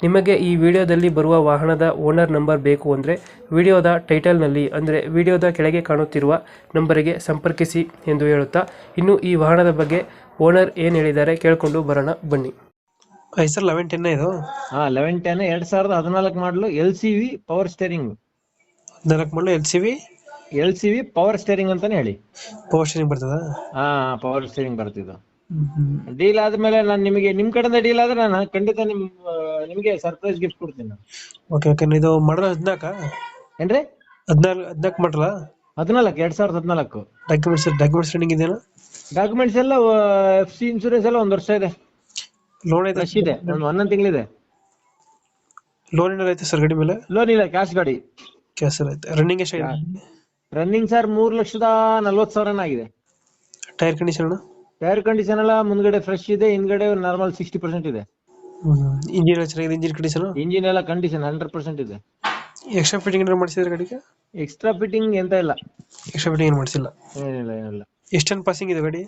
ನಿಮಗೆ ಈ ವಿಡಿಯೋದಲ್ಲಿ ಬರುವ ವಾಹನದ ಓನರ್ ನಂಬರ್ ಬೇಕು ಅಂದರೆ ವಿಡಿಯೋದ ಟೈಟಲ್ನಲ್ಲಿ ಅಂದರೆ ವಿಡಿಯೋದ ಕೆಳಗೆ ಕಾಣುತ್ತಿರುವ ನಂಬರಿಗೆ ಸಂಪರ್ಕಿಸಿ ಎಂದು ಹೇಳುತ್ತಾ ಇನ್ನು ಈ ವಾಹನದ ಬಗ್ಗೆ ಓನರ್ ಏನು ಹೇಳಿದ್ದಾರೆ ಕೇಳಿಕೊಂಡು ಬರೋಣ ಬನ್ನಿ. ಸರ್ ಲೆವೆನ್ ಟೆನ್ ಇದು? ಹಾಂ ಲೆವೆನ್ ಟೆನ್ ಎರಡ್ ಸಾವಿರದ ಹದಿನಾಲ್ಕು ಮಾಡಲು L C V power steering ಹದಿನಾಲ್ಕು ಮಾಡಲು L C V? L C V power steering ಅಂತಾನೆ ಹೇಳಿ. ಪವರ್ ಸ್ಟೇರಿಂಗ್ ಬರ್ತದ? ಹಾ ಪವರ್ ಸ್ಟೇರಿಂಗ್ ಬರ್ತಿದ್ದು. ಡೀಲ್ ಆದ್ಮೇಲೆ ನಾನು ನಿಮಗೆ ನಿಮ್ ಕಡೆಯಿಂದ ಡೀಲ್ ಆದ್ರೆ ನಾನು ಖಂಡಿತ ನಿಮ್ ಆ, ನಿಮ್ಗೆ ಸರ್ಪ್ರೈಸ್ ಗಿಫ್ಟ್ ಕೊಡ್ತೀನಿ ನಾನು. ಓಕೆ ಓಕೆ ಇದು ಮಾಡಲ್ ಹದಿನಾಲ್ಕ ಏನ್ರಿ? ಹದಿನಾಲ್ಕು ಹದಿನಾಲ್ಕು ಮಾಡಲ್ಲ ಹದಿನಾಲ್ಕು ಎರಡ್ ಸಾವಿರದ ಹದಿನಾಲ್ಕು. ಡಾಕ್ಯುಮೆಂಟ್ಸ್ ಡಾಕ್ಯುಮೆಂಟ್ಸ್ ರನ್ನಿಂಗ್ ಇದೆಯಾ ಡಾಕ್ಯುಮೆಂಟ್ಸ್ ಎಲ್ಲ ಎಫ್ ಸಿ ಇನ್ಶೂರೆನ್ಸ್ ಎಲ್ಲ ಒಂದ್ ವರ್ಷ ಇದೆ. ಲೋನ್ ಇದೆ ರಶ್ ಇದೆ. ಒಂದು ತಿಂಗಳು ತಿಂಗಳಿದೆ. ಲೋನ್ ಏನಾರ ಐತೆ ಸರ್ ಗಾಡಿ ಮೇಲೆ? ಲೋನ್ ಇಲ್ಲ ಕ್ಯಾಶ್ ಗಾಡಿ. ಕ್ಯಾಶ್ ಐತೆ. ರನ್ನಿಂಗ್ ಎಷ್ಟಾಗಿದೆ ರನ್ನಿಂಗ್ ಸರ್ ಮೂರ್ ಲಕ್ಷದ ನಲ್ವತ್ತು ಸಾವಿರನ ಆಗಿದೆ. ಟೈರ್ ಕಂಡೀಷನ್ ಟೈರ್ ಕಂಡೀಷನ್ ಎಲ್ಲ ಮುಂದ್ಗಡೆ ಫ್ರೆಶ್ ಇದೆ ಹಿಂದ್ಗಡೆ ನಾರ್ಮಲ್ ಸಿಕ್ಸ್ಟಿ ಪರ್ಸೆಂಟ್ ಇದೆ. ಇಂಜಿನ್ ಚೆನ್ನಾಗಿದೆ ಇಂಜಿನ್ ಕಂಡೀಷನ್ ಇಂಜಿನ್ ಎಲ್ಲ ಕಂಡೀಷನ್ ಹಂಡ್ರೆಡ್ ಪರ್ಸೆಂಟ್ ಇದೆ. ಎಕ್ಸ್ಟ್ರಾ ಫಿಟ್ಟಿಂಗ್ ಏನಾರು ಮಾಡಿಸಿದ್ರೆ ಗಾಡಿಗೆ ಎಕ್ಸ್ಟ್ರಾ ಫಿಟ್ಟಿಂಗ್ ಎಂತ ಇಲ್ಲ. ಎಕ್ಸ್ಟ್ರಾ ಫಿಟ್ಟಿಂಗ್ ಏನು ಮಾಡಿಸಿಲ್ಲ? ಏನಿಲ್ಲ ಏನಿಲ್ಲ. ಎಷ್ಟು ಟನ್ ಪಾಸಿಂಗ್ ಇದೆ ಗಾಡಿ?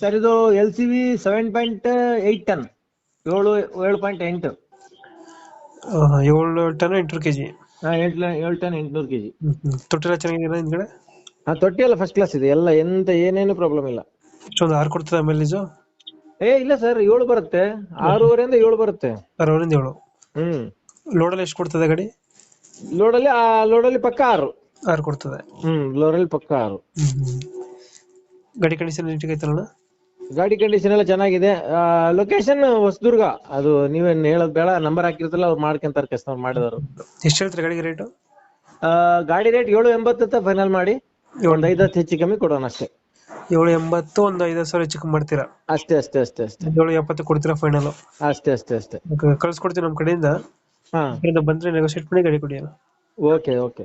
ಸರ್ ಇದು L C V seven point eight ton ಏಳು ಏಳು ಪಾಯಿಂಟ್ ಎಂಟು. ಏಳು ಟನ್ ಎಂಟುನೂರು ಕೆ ಜಿ ಹಾ ಎಂಟು ಏಳು ಟನ್ ಎಂಟ್ನೂರು ಕೆಜಿ. ತೊಟ್ಟಿಲ್ಲ ಚೆನ್ನಾಗಿದೆ ಹಿಂದ್ಗಡೆ? ಹಾಂ ತೊಟ್ಟಿ ಎಲ್ಲ ಫಸ್ಟ್ ಕ್ಲಾಸ್ ಇದೆ. ಎಲ್ಲ ಎಂತ ಏನೇನು ಪ್ರಾಬ್ಲಮ್ ಇಲ್ಲ. ಇಷ್ಟೊಂದು ಆರು ಕೊಡ್ತದೆ ಮೈಲೇಜು ಇದು ಏ ಇಲ್ಲ ಸರ್ ಏಳು ಬರುತ್ತೆ. ಆರೂವರೆಯಿಂದ ಏಳು ಬರುತ್ತೆ. ಅರವರಿಂದ ಏಳು. ಹ್ಮ್. ಲೋಡಲ್ಲಿ ಎಷ್ಟು ಕೊಡ್ತದೆ ಗಾಡಿ? ಲೋಡಲ್ಲಿ ಆ ಲೋಡಲ್ಲಿ ಪಕ್ಕ ಆರು. ಆರು ಕೊಡ್ತದೆ. ಹ್ಮ್ ಲೋಡಲ್ಲಿ ಪಕ್ಕ ಆರು. ಗಾಡಿ ಕಂಡೀಷನ್ ನೀಟಾಗಿ ಐತಲ್ಲ ಗಾಡಿ ಕಂಡೀಷನ್ ಎಲ್ಲ ಚೆನ್ನಾಗಿದೆ. ಲೊಕೇಶನ್ ಹೊಸದುರ್ಗ. ಅದು ನೀವೇನ್ ಹೇಳೋದ್ ಬೇಡ ನಂಬರ್ ಹಾಕಿರ್ತಲ್ಲ ಅವ್ರು ಮಾಡ್ಕೊಂತಾರೆ ಕಸ್ಟಮರ್ ಮಾಡಿದವರು. ಎಷ್ಟು ಹೇಳ್ತಾರೆ ಗಾಡಿಗೆ ರೇಟು ಆ, ಗಾಡಿ ರೇಟ್ ಏಳು ಎಂಬತ್ತು ಫೈನಲ್ ಮಾಡಿ. ಒಂದ್ ಐದು ಹತ್ತು ಹೆಚ್ಚು ಕಮ್ಮಿ ಕೊಡೋಣ ಅಷ್ಟೇ. ಏಳು ಎಂಬತ್ತು ಒಂದು ಐದು ಸಾವಿರ ಹೆಚ್ಚು ಕಮ್ಮಿ ಮಾಡ್ತೀರಾ? ಅಷ್ಟೇ ಅಷ್ಟೇ ಅಷ್ಟೇ ಅಷ್ಟೇ. ಏಳು ಎಪ್ಪತ್ತು ಕೊಡ್ತೀರಾ ಫೈನಲ್ ಅಷ್ಟೇ ಅಷ್ಟೇ ಅಷ್ಟೇ. ಕಳ್ಸ್ಕೊಡ್ತೀವಿ ನಮ್ಮ ಕಡೆಯಿಂದ. ಹಾ. ಬಂದ್ರೆ ನೆಗೋಸಿಯೇಟ್ ಮಾಡಿ ಗಾಡಿ ಕೊಡಿ ಓಕೆ ಓಕೆ.